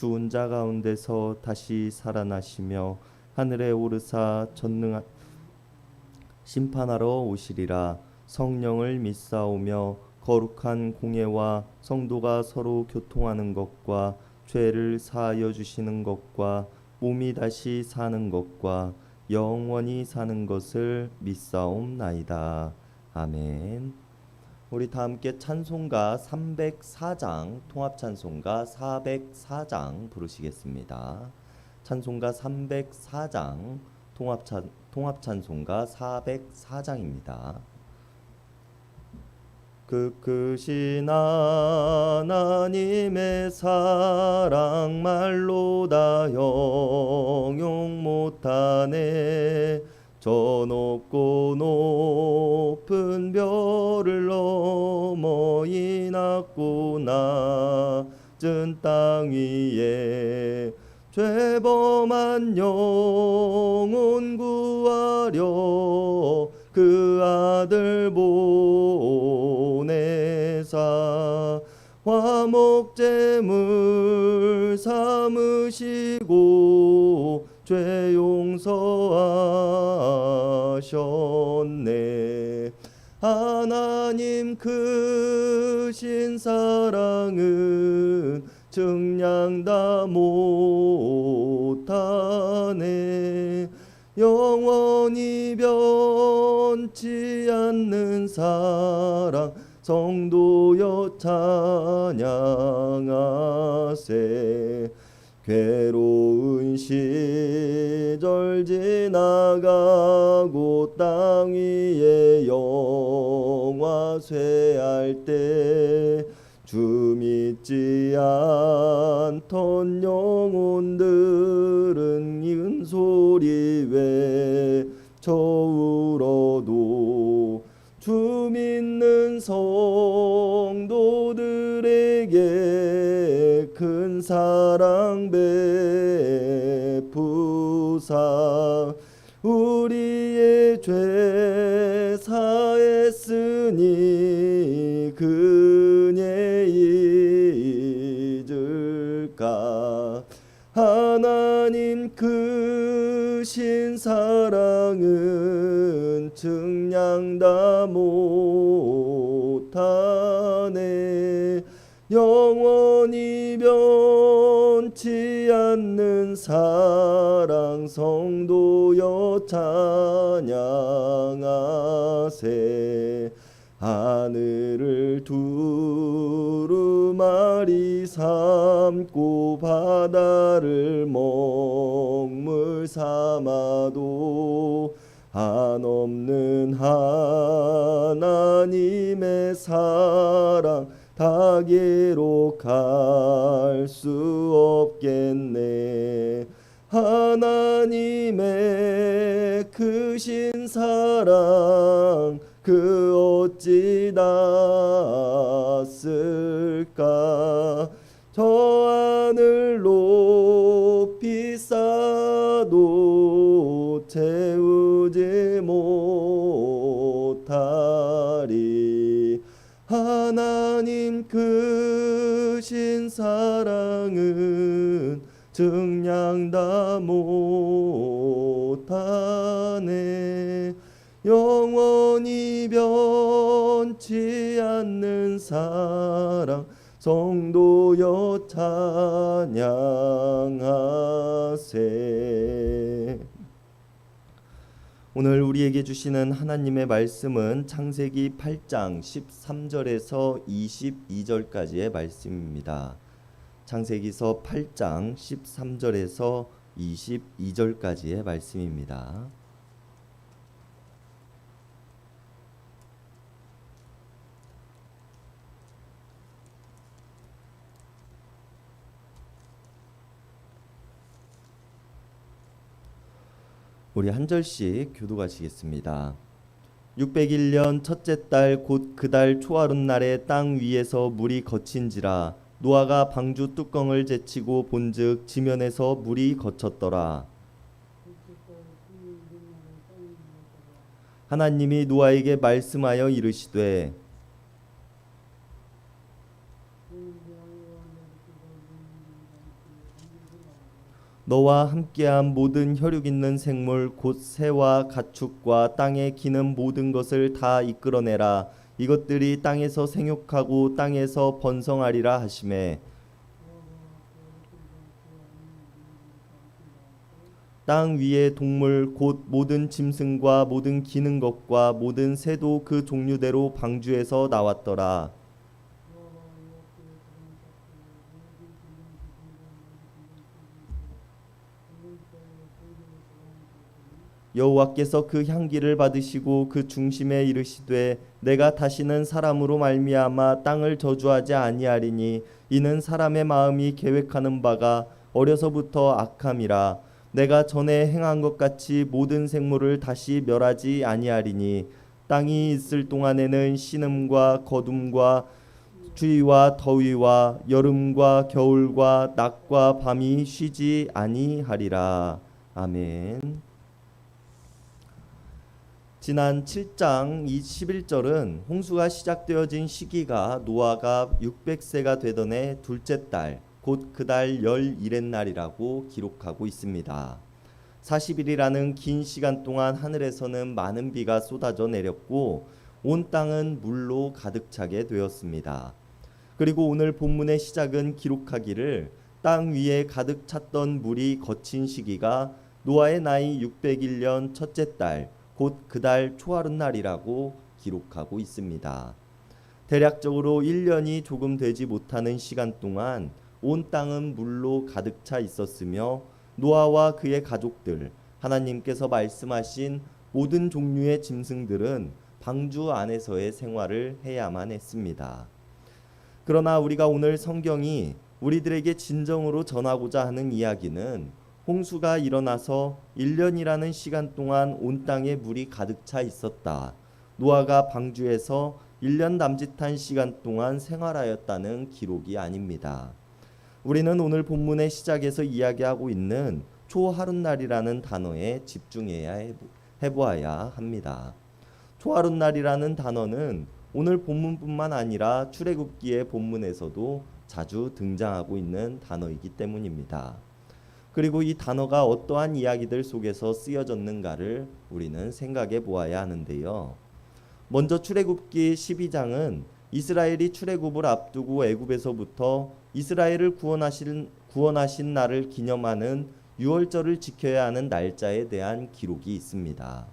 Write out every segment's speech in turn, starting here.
죽은 자 가운데서 다시 살아나시며 하늘에 오르사 전능한 심판하러 오시리라 성령을 믿사오며 거룩한 공예와 성도가 서로 교통하는 것과 죄를 사하여 주시는 것과 몸이 다시 사는 것과 영원히 사는 것을 믿사옵나이다. 아멘. 우리 다 함께 찬송가 304장 통합 찬송가 404장 부르시겠습니다. 찬송가 304장 통합 찬 통합 찬송가 404장입니다. 그 크신 하나님의 사랑 말로 다 형용 못하네 저 높고 높은 별을 넘어 이 낮고 낮은 땅 위에 죄범한 영혼 구하려 그 아들 보내사 화목제물 삼으시고 죄 용서하셨네. 하나님 크신 사랑은 증량 다 못하네. 영원히 변치 않는 사랑 성도여 찬양하세. 괴로운 시 절 지나가고 땅 위에 영화 쇠할 때 주 믿지 않던 영혼들은 이은 소리 외쳐 울어도 주 믿는 성도들에게 큰 사랑 베 푸사 우리의 죄 사했으니 그네 잊을까? 하나님 크신 사랑은 증량 다 못하네. 영원히 변치 않는 사랑 성도여 찬양하세. 하늘을 두루마리 삼고 바다를 먹물 삼아도 한없는 하나님의 사랑 다 기록할 수 없겠네. 하나님의 크신 사랑 그 어찌 닿았을까? 저 사랑은 증량 다 못하네 영원히 변치 않는 사랑 성도여 찬양하세 오늘 우리에게 주시는 하나님의 말씀은 창세기 8장 13절에서 22절까지의 말씀입니다. 창세기서 8장 13절에서 22절까지의 말씀입니다. 우리 한 절씩 교도하시겠습니다. 601년 첫째 달 곧 그 달 초하룻 날에 땅 위에서 물이 거친지라 노아가 방주 뚜껑을 제치고 본즉 지면에서 물이 거쳤더라. 하나님이 노아에게 말씀하여 이르시되 너와 함께한 모든 혈육 있는 생물 곧 새와 가축과 땅에 기는 모든 것을 다 이끌어내라 이것들이 땅에서 생육하고 땅에서 번성하리라 하심에 땅 위의 동물 곧 모든 짐승과 모든 기는 것과 모든 새도 그 종류대로 방주에서 나왔더라 여호와께서 그 향기를 받으시고 그 중심에 이르시되 내가 다시는 사람으로 말미암아 땅을 저주하지 아니하리니 이는 사람의 마음이 계획하는 바가 어려서부터 악함이라 내가 전에 행한 것 같이 모든 생물을 다시 멸하지 아니하리니 땅이 있을 동안에는 신음과 거둠과 주의와 더위와 여름과 겨울과 낮과 밤이 쉬지 아니하리라 아멘. 지난 7장 21절은 홍수가 시작되어진 시기가 노아가 600세가 되던 해 둘째 달, 곧 그 달 열일의 날이라고 기록하고 있습니다. 40일이라는 긴 시간 동안 하늘에서는 많은 비가 쏟아져 내렸고 온 땅은 물로 가득 차게 되었습니다. 그리고 오늘 본문의 시작은 기록하기를 땅 위에 가득 찼던 물이 거친 시기가 노아의 나이 601년 첫째 달, 곧 그달 초하룻 날이라고 기록하고 있습니다. 대략적으로 1년이 조금 되지 못하는 시간 동안 온 땅은 물로 가득 차 있었으며 노아와 그의 가족들, 하나님께서 말씀하신 모든 종류의 짐승들은 방주 안에서의 생활을 해야만 했습니다. 그러나 우리가 오늘 성경이 우리들에게 진정으로 전하고자 하는 이야기는 홍수가 일어나서 1년이라는 시간 동안 온 땅에 물이 가득 차 있었다. 노아가 방주에서 1년 남짓한 시간 동안 생활하였다는 기록이 아닙니다. 우리는 오늘 본문의 시작에서 이야기하고 있는 초하룻날이라는 단어에 집중해야 해보아야 합니다. 초하룻날이라는 단어는 오늘 본문뿐만 아니라 출애굽기의 본문에서도 자주 등장하고 있는 단어이기 때문입니다. 그리고 이 단어가 어떠한 이야기들 속에서 쓰여졌는가를 우리는 생각해 보아야 하는데요. 먼저 출애굽기 12장은 이스라엘이 출애굽을 앞두고 애굽에서부터 이스라엘을 구원하신 구원하신 날을 기념하는 유월절을 지켜야 하는 날짜에 대한 기록이 있습니다.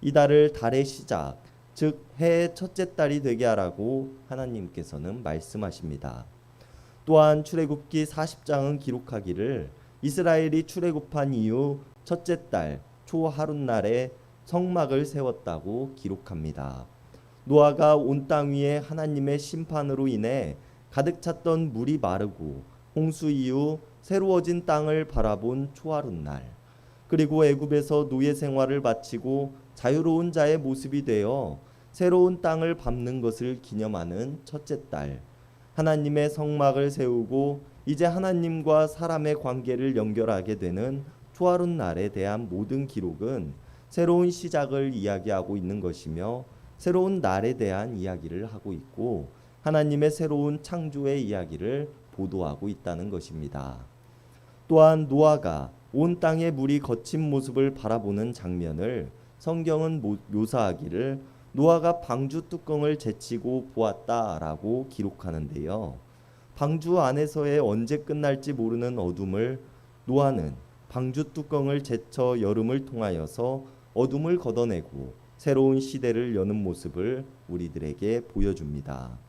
이 달을 달의 시작, 즉 해의 첫째 달이 되게 하라고 하나님께서는 말씀하십니다. 또한 출애굽기 40장은 기록하기를 이스라엘이 출애굽한 이후 첫째 달 초하룻 날에 성막을 세웠다고 기록합니다. 노아가 온 땅 위에 하나님의 심판으로 인해 가득 찼던 물이 마르고 홍수 이후 새로워진 땅을 바라본 초하룻 날 그리고 애굽에서 노예 생활을 마치고 자유로운 자의 모습이 되어 새로운 땅을 밟는 것을 기념하는 첫째 달 하나님의 성막을 세우고 이제 하나님과 사람의 관계를 연결하게 되는 초하룻 날에 대한 모든 기록은 새로운 시작을 이야기하고 있는 것이며 새로운 날에 대한 이야기를 하고 있고 하나님의 새로운 창조의 이야기를 보도하고 있다는 것입니다. 또한 노아가 온 땅의 물이 거친 모습을 바라보는 장면을 성경은 묘사하기를 노아가 방주 뚜껑을 제치고 보았다라고 기록하는데요. 방주 안에서의 언제 끝날지 모르는 어둠을 노아는 방주 뚜껑을 제쳐 여름을 통하여서 어둠을 걷어내고 새로운 시대를 여는 모습을 우리들에게 보여줍니다.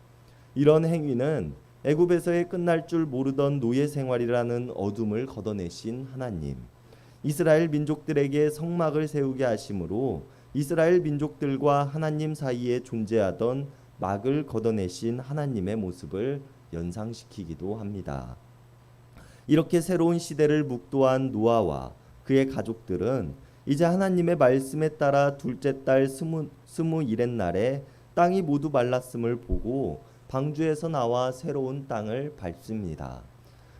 이런 행위는 애굽에서의 끝날 줄 모르던 노예 생활이라는 어둠을 걷어내신 하나님, 이스라엘 민족들에게 성막을 세우게 하심으로 이스라엘 민족들과 하나님 사이에 존재하던 막을 걷어내신 하나님의 모습을 연상시키기도 합니다. 이렇게 새로운 시대를 묵도한 노아와 그의 가족들은 이제 하나님의 말씀에 따라 둘째 달 스무 스무 일의 날에 땅이 모두 말랐음을 보고 방주에서 나와 새로운 땅을 밟습니다.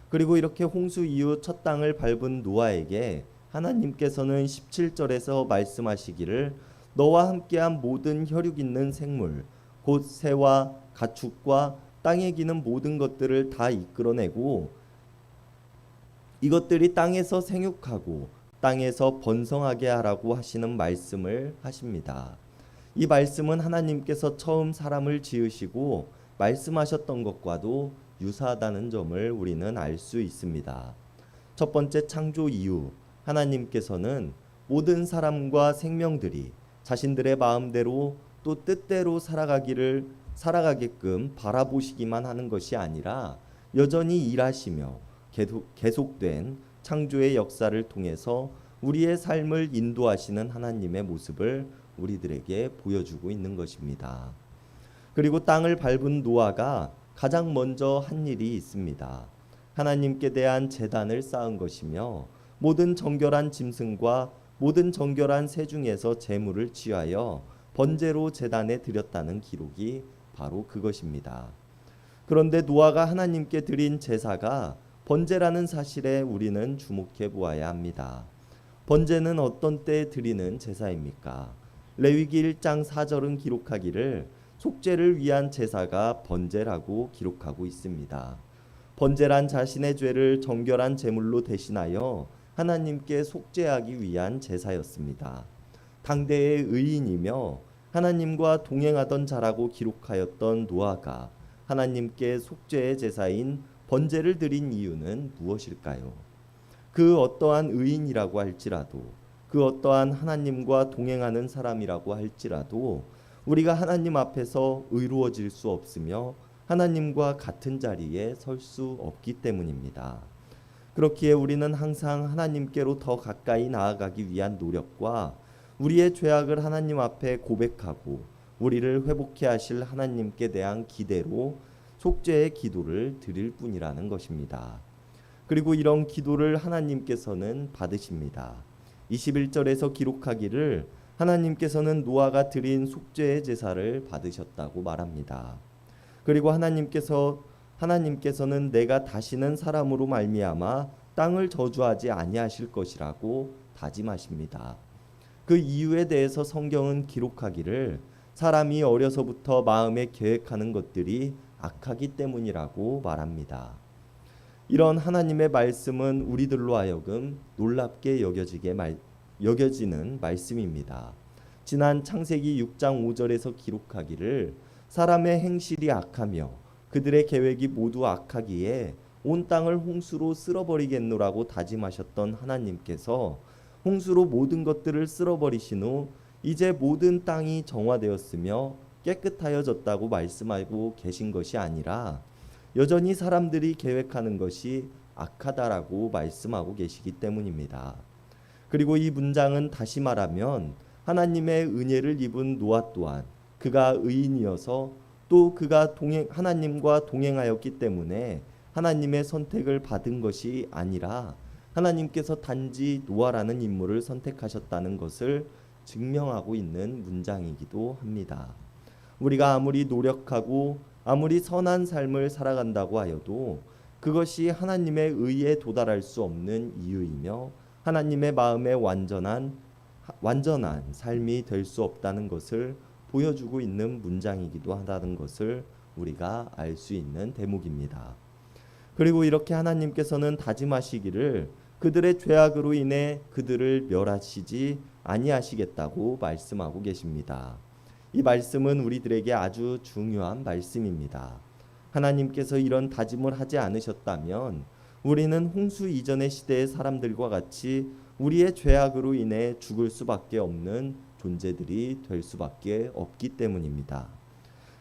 그리고 이렇게 홍수 이후 첫 땅을 밟은 노아에게 하나님께서는 17절에서 말씀하시기를 너와 함께한 모든 혈육 있는 생물 곧 새와 가축과 땅에 기는 모든 것들을 다 이끌어내고 이것들이 땅에서 생육하고 땅에서 번성하게 하라고 하시는 말씀을 하십니다. 이 말씀은 하나님께서 처음 사람을 지으시고 말씀하셨던 것과도 유사하다는 점을 우리는 알 수 있습니다. 첫 번째 창조 이후 하나님께서는 모든 사람과 생명들이 자신들의 마음대로 또 뜻대로 살아가기를 살아가게끔 바라보시기만 하는 것이 아니라 여전히 일하시며 계속, 계속된 창조의 역사를 통해서 우리의 삶을 인도하시는 하나님의 모습을 우리들에게 보여주고 있는 것입니다. 그리고 땅을 밟은 노아가 가장 먼저 한 일이 있습니다. 하나님께 대한 재단을 쌓은 것이며 모든 정결한 짐승과 모든 정결한 새 중에서 제물을 취하여 번제로 재단에 드렸다는 기록이 바로 그것입니다. 그런데 노아가 하나님께 드린 제사가 번제라는 사실에 우리는 주목해 보아야 합니다. 번제는 어떤 때 드리는 제사입니까? 레위기 1장 4절은 기록하기를 속죄를 위한 제사가 번제라고 기록하고 있습니다. 번제란 자신의 죄를 정결한 제물로 대신하여 하나님께 속죄하기 위한 제사였습니다. 당대의 의인이며 하나님과 동행하던 자라고 기록하였던 노아가 하나님께 속죄의 제사인 번제를 드린 이유는 무엇일까요? 그 어떠한 의인이라고 할지라도 그 어떠한 하나님과 동행하는 사람이라고 할지라도 우리가 하나님 앞에서 의로워질 수 없으며 하나님과 같은 자리에 설 수 없기 때문입니다. 그렇기에 우리는 항상 하나님께로 더 가까이 나아가기 위한 노력과 우리의 죄악을 하나님 앞에 고백하고 우리를 회복해 하실 하나님께 대한 기대로 속죄의 기도를 드릴 뿐이라는 것입니다. 그리고 이런 기도를 하나님께서는 받으십니다. 21절에서 기록하기를 하나님께서는 노아가 드린 속죄의 제사를 받으셨다고 말합니다. 그리고 하나님께서 하나님께서는 내가 다시는 사람으로 말미암아 땅을 저주하지 아니하실 것이라고 다짐하십니다. 그 이유에 대해서 성경은 기록하기를 사람이 어려서부터 마음에 계획하는 것들이 악하기 때문이라고 말합니다. 이런 하나님의 말씀은 우리들로 하여금 놀랍게 여겨지게 말, 여겨지는 말씀입니다. 지난 창세기 6장 5절에서 기록하기를 사람의 행실이 악하며 그들의 계획이 모두 악하기에 온 땅을 홍수로 쓸어버리겠노라고 다짐하셨던 하나님께서 홍수로 모든 것들을 쓸어버리신 후 이제 모든 땅이 정화되었으며 깨끗하여졌다고 말씀하고 계신 것이 아니라 여전히 사람들이 계획하는 것이 악하다라고 말씀하고 계시기 때문입니다. 그리고 이 문장은 다시 말하면 하나님의 은혜를 입은 노아 또한 그가 의인이어서 또 그가 동행 하나님과 동행하였기 때문에 하나님의 선택을 받은 것이 아니라 하나님께서 단지 노아라는 인물을 선택하셨다는 것을 증명하고 있는 문장이기도 합니다. 우리가 아무리 노력하고 아무리 선한 삶을 살아간다고 하여도 그것이 하나님의 의에 도달할 수 없는 이유이며 하나님의 마음에 완전한 완전한 삶이 될 수 없다는 것을 보여주고 있는 문장이기도 하다는 것을 우리가 알 수 있는 대목입니다. 그리고 이렇게 하나님께서는 다짐하시기를 그들의 죄악으로 인해 그들을 멸하시지 아니하시겠다고 말씀하고 계십니다. 이 말씀은 우리들에게 아주 중요한 말씀입니다. 하나님께서 이런 다짐을 하지 않으셨다면 우리는 홍수 이전의 시대의 사람들과 같이 우리의 죄악으로 인해 죽을 수밖에 없는 존재들이 될 수밖에 없기 때문입니다.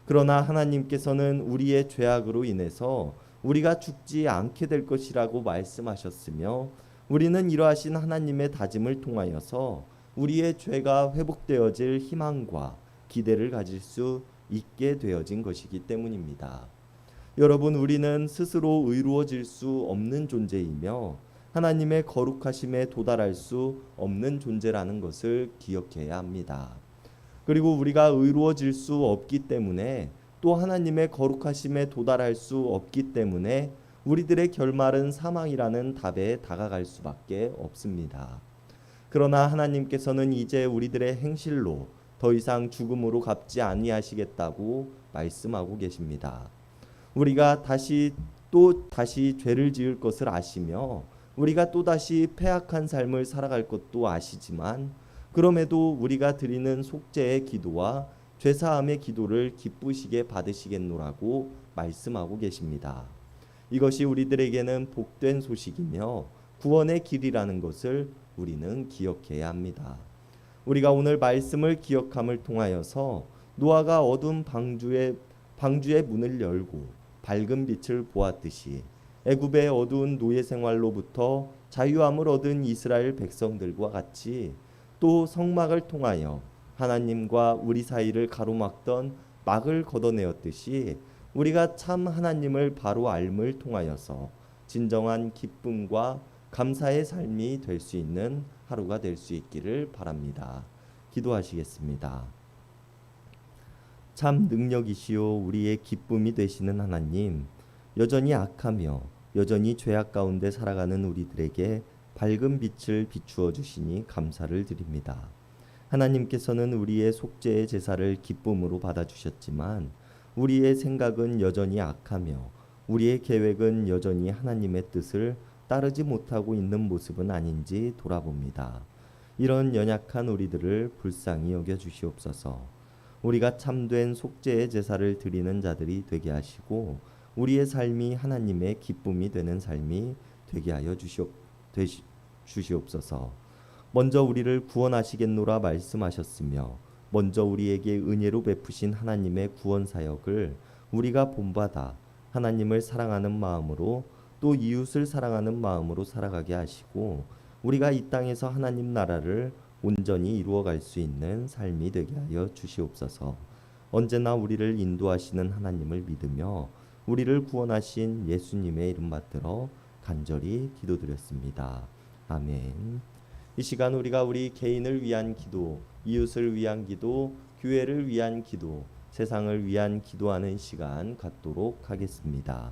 그러나 하나님께서는 우리의 죄악으로 인해서 우리가 죽지 않게 될 것이라고 말씀하셨으며 우리는 이러하신 하나님의 다짐을 통하여서 우리의 죄가 회복되어질 희망과 기대를 가질 수 있게 되어진 것이기 때문입니다. 여러분 우리는 스스로 의로워질 수 없는 존재이며 하나님의 거룩하심에 도달할 수 없는 존재라는 것을 기억해야 합니다. 그리고 우리가 의로워질 수 없기 때문에 또 하나님의 거룩하심에 도달할 수 없기 때문에 우리들의 결말은 사망이라는 답에 다가갈 수밖에 없습니다. 그러나 하나님께서는 이제 우리들의 행실로 더 이상 죽음으로 갚지 아니하시겠다고 말씀하고 계십니다. 우리가 다시 또 다시 죄를 지을 것을 아시며 우리가 또 다시 패악한 삶을 살아갈 것도 아시지만 그럼에도 우리가 드리는 속죄의 기도와 죄사함의 기도를 기쁘시게 받으시겠노라고 말씀하고 계십니다. 이것이 우리들에게는 복된 소식이며 구원의 길이라는 것을 우리는 기억해야 합니다. 우리가 오늘 말씀을 기억함을 통하여서 노아가 어두운 방주의 방주의 문을 열고 밝은 빛을 보았듯이 애굽의 어두운 노예 생활로부터 자유함을 얻은 이스라엘 백성들과 같이 또 성막을 통하여 하나님과 우리 사이를 가로막던 막을 걷어내었듯이 우리가 참 하나님을 바로 알을 통하여서 진정한 기쁨과 감사의 삶이 될 수 있는 하루가 될 수 있기를 바랍니다. 기도하시겠습니다. 참 능력이시요 우리의 기쁨이 되시는 하나님 여전히 악하며 여전히 죄악 가운데 살아가는 우리들에게 밝은 빛을 비추어 주시니 감사를 드립니다. 하나님께서는 우리의 속죄의 제사를 기쁨으로 받아 주셨지만 우리의 생각은 여전히 악하며 우리의 계획은 여전히 하나님의 뜻을 따르지 못하고 있는 모습은 아닌지 돌아봅니다. 이런 연약한 우리들을 불쌍히 여겨 주시옵소서. 우리가 참된 속죄의 제사를 드리는 자들이 되게 하시고 우리의 삶이 하나님의 기쁨이 되는 삶이 되게 하여 주시옵, 되시, 주시옵소서. 먼저 우리를 구원하시겠노라 말씀하셨으며 먼저 우리에게 은혜로 베푸신 하나님의 구원 사역을 우리가 본받아 하나님을 사랑하는 마음으로 또 이웃을 사랑하는 마음으로 살아가게 하시고 우리가 이 땅에서 하나님 나라를 온전히 이루어갈 수 있는 삶이 되게 하여 주시옵소서. 언제나 우리를 인도하시는 하나님을 믿으며 우리를 구원하신 예수님의 이름 받들어 간절히 기도드렸습니다. 아멘. 이 시간 우리가 우리 개인을 위한 기도, 이웃을 위한 기도, 교회를 위한 기도, 세상을 위한 기도하는 시간 갖도록 하겠습니다.